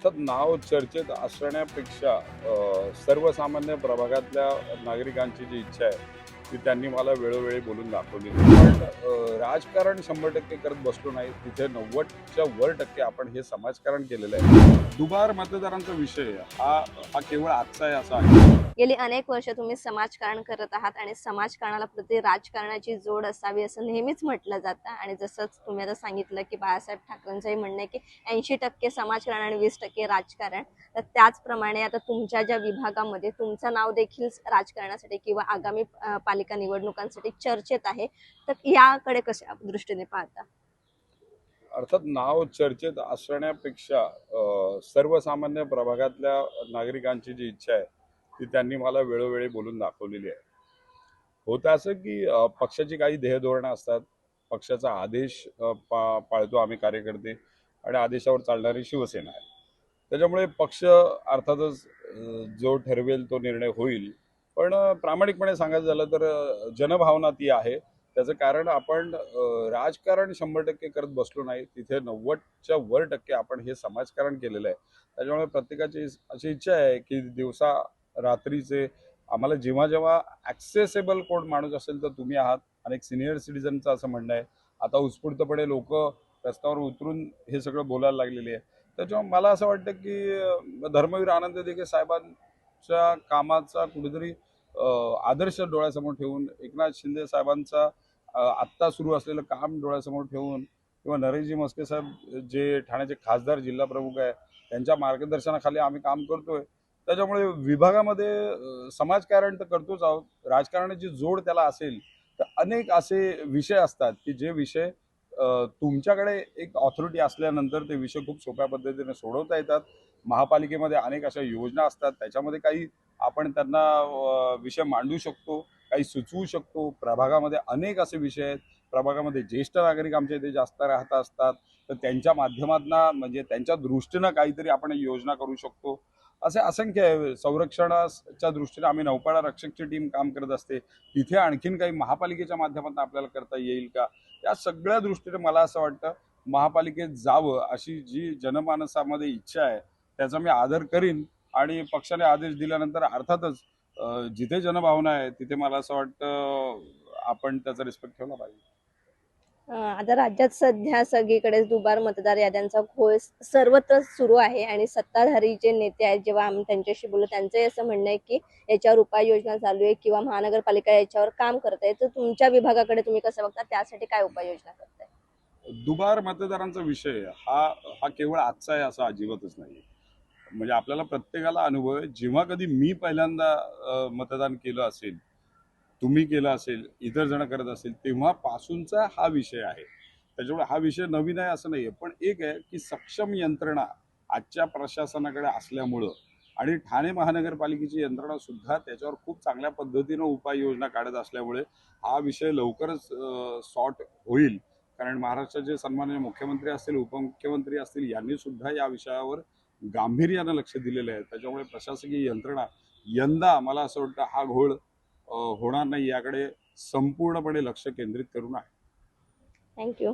अर्थात नाव चर्चेत असण्यापेक्षा सर्वसामान्य प्रभागातल्या नागरिकांची जी इच्छा आहे ती त्यांनी मला वेळोवेळी बोलून दाखवली. पण राजकारण शंभर टक्के करत बसलो नाही. तिथे नव्वदच्या वर टक्के आपण हे समाजकारण केलेलं आहे. दुबार मतदारांचा विषय हा हा केवळ आजचा आहे असा आहे. गेली अनेक वर्ष तुम्ही समाजकारण करत आहात आणि समाजकारणाला प्रति राजकारणाची जोड असावी असं नेहमीच म्हटलं जातं. आणि जसंच तुम्ही आता सांगितलं की बाळासाहेब ठाकरेंचंही म्हणणं आहे की ऐंशी टक्के समाजकारण आणि वीस टक्के राजकारण. तर त्याचप्रमाणे आता तुमच्या ज्या विभागामध्ये तुमचं नाव देखील राजकारणासाठी किंवा आगामी पालिका महापालिका निवडणुकांसाठी चर्चेत आहे. तर याकडे कशा दृष्टीने पाहता? अर्थात नाव चर्चेत असण्यापेक्षा सर्वसामान्य प्रभागातल्या नागरिकांची जी इच्छा आहे ती त्यांनी मला वेळोवेळी बोलून दाखवलेली आहे. होतं असं की पक्षाची काही ध्येयधोरणं असतात. पक्षाचा आदेश पा पाळतो आम्ही कार्यकर्ते आणि आदेशावर चालणारी शिवसेना आहे. त्याच्यामुळे पक्ष अर्थातच जो ठरवेल तो निर्णय होईल पण प्रामाणिकपणे सांगायचं झालं तर जनभावना ती आहे. त्याचं कारण आपण राजकारण शंभर टक्के करत बसलो नाही. तिथे नव्वदच्या वर टक्के आपण हे समाजकारण केलेलं आहे. त्याच्यामुळे प्रत्येकाची अशी इच्छा आहे की दिवसा रात्रीचे आम्हाला जेव्हा जेव्हा ॲक्सेसेबल कोण माणूस असेल तर तुम्ही आहात. आणि एक सिनियर सिटीजनचं असं म्हणणं आहे. आता उत्स्फूर्तपणे लोक रस्त्यावर उतरून हे सगळं बोलायला लागलेली आहे. त्याच्यामुळे मला असं वाटतं की धर्मवीर आनंद दिघे च्या कामाचा कुठेतरी आदर्श डोळ्यासमोर ठेवून एकनाथ शिंदे साहेबांचा आत्ता सुरू असलेलं काम डोळ्यासमोर ठेवून किंवा नरेशजी मस्के साहेब जे ठाण्याचे खासदार जिल्हा प्रमुख आहे त्यांच्या मार्गदर्शनाखाली आम्ही काम करतोय. त्याच्यामुळे विभागामध्ये समाजकारण तर करतोच आहोत. राजकारणाची जोड त्याला असेल तर अनेक असे विषय असतात की जे विषय तुमच्याकडे एक ऑथॉरिटी असल्यानंतर ते विषय खूप सोप्या पद्धतीने सोडवता येतात. महापालिकेमध्ये अनेक अशा योजना असतात. त्याच्यामध्ये काही आपण त्यांना विषय मांडू शकतो काही सुचवू शकतो. प्रभागामध्ये अनेक असे विषय आहेत. प्रभागामध्ये ज्येष्ठ नागरिक आमच्या इथे जास्त राहत असतात. तर त्यांच्या माध्यमातून म्हणजे त्यांच्या दृष्टीनं काहीतरी आपण योजना करू शकतो. असे असंख्य आहे संरक्षणाच्या दृष्टीने आम्ही नौपाडा रक्षकची टीम काम करत असते. तिथे आणखीन काही महापालिकेच्या माध्यमातून आपल्याला करता येईल का? या सगळ्या दृष्टीने मला असं वाटतं महापालिकेत जावं अशी जी जनमानसामध्ये इच्छा आहे त्याचा मी आदर करीन आणि पक्षाने आदेश दिल्यानंतर अर्थातच जिथे जनभावना आहे तिथे मला असं वाटतं आपण त्याचा रिस्पेक्ट ठेवला पाहिजे. आता राज्यात सध्या सगळीकडेच दुबार मतदार याद्यांचा घोळ सर्वत्र सुरू आहे आणि सत्ताधारी जे नेते आहेत जेव्हा आम्ही त्यांच्याशी बोललो त्यांचंही असं म्हणणं आहे की याच्यावर उपाययोजना चालू आहे किंवा महानगरपालिका याच्यावर काम करत आहे. तर तुमच्या विभागाकडे तुम्ही कसं बघता? त्यासाठी काय उपाययोजना करताय? दुबार मतदारांचा विषय हा हा केवळ आजचा आहे असा अजिबातच नाही म्हणजे आपल्याला प्रत्येकाला अनुभव आहे. जेव्हा कधी मी पहिल्यांदा मतदान केलं असेल तुम्ही केलं असेल इतर जण करत असेल तेव्हापासूनचा हा विषय आहे. त्याच्यामुळे हा विषय नवीन आहे असं नाही आहे पण एक आहे की सक्षम यंत्रणा आजच्या प्रशासनाकडे असल्यामुळं आणि ठाणे महानगरपालिकेची यंत्रणा सुद्धा त्याच्यावर खूप चांगल्या पद्धतीनं उपाययोजना काढत असल्यामुळे हा विषय लवकरच सॉर्ट होईल. कारण महाराष्ट्राचे सन्माननीय मुख्यमंत्री असतील उपमुख्यमंत्री असतील यांनी सुद्धा या विषयावर गांभीर्यानं लक्ष दिलेलं आहे. त्याच्यामुळे प्रशासकीय यंत्रणा यंदा मला असं वाटतं हा घोळ होणार नाही याकडे संपूर्णपणे लक्ष केंद्रित करून आहे. थँक्यू